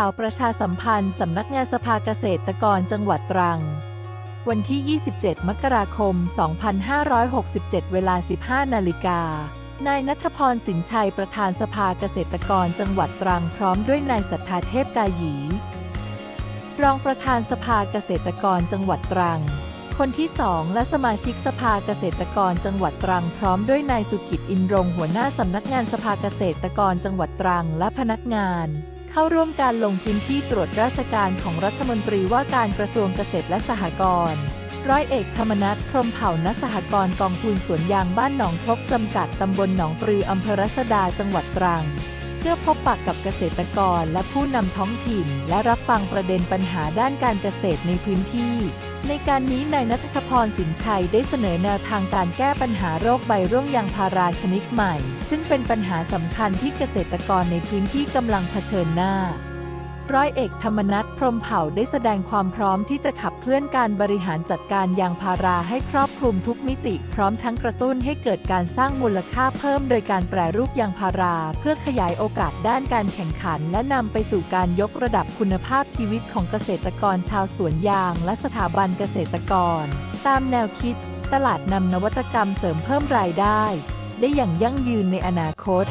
ข่าวประชาสัมพันธ์สำนักงานสภาเกษตรกรจังหวัดตรัง วันที่ 27 มกราคม 2567 เวลา 15 นาฬิกา นายนัทพรสินชัยประธานสภาเกษตรกรจังหวัดตรังพร้อมด้วยนายสัทธาเทพกาหยี รองประธานสภาเกษตรกรจังหวัดตรัง คนที่สองและสมาชิกสภาเกษตรกรจังหวัดตรังพร้อมด้วยนายสุกิจอินรงหัวหน้าสำนักงานสภาเกษตรกรจังหวัดตรังและพนักงาน เข้าร่วมการลงพื้นที่ตรวจราชการของรัฐมนตรีว่าการกระทรวงเกษตรและสหกรณ์ร้อยเอกธรรมนัฐพรมเผ่าณสหกรณ์กองทุนสวนยางบ้านหนองทกจำกัดตำบลหนองปลืออำเภอรัศดาจังหวัดตรัง เพื่อพบปะกับเกษตรกรและผู้นำท้องถิ่น และรับฟังประเด็นปัญหาด้านการเกษตรในพื้นที่ ในการนี้นายนัทพรสินชัยได้เสนอแนวทางการแก้ปัญหาโรคใบร่วงยางพาราชนิดใหม่ ซึ่งเป็นปัญหาสำคัญที่เกษตรกรในพื้นที่กำลังเผชิญหน้า ร้อยเอกธรรมนัฐพรหมเผ่าได้แสดงความพร้อมที่จะขับเคลื่อนการบริหารจัดการยางพาราให้ครอบคลุมทุกมิติ พร้อมทั้งกระตุ้นให้เกิดการสร้างมูลค่าเพิ่ม โดยการแปรรูปยางพารา เพื่อขยายโอกาสด้านการแข่งขัน และนำไปสู่การยกระดับคุณภาพชีวิตของเกษตรกรชาวสวนยาง และสถาบันเกษตรกร ตามแนวคิด ตลาดนำนวัตกรรมเสริมเพิ่มรายได้ ได้อย่างยั่งยืนในอนาคต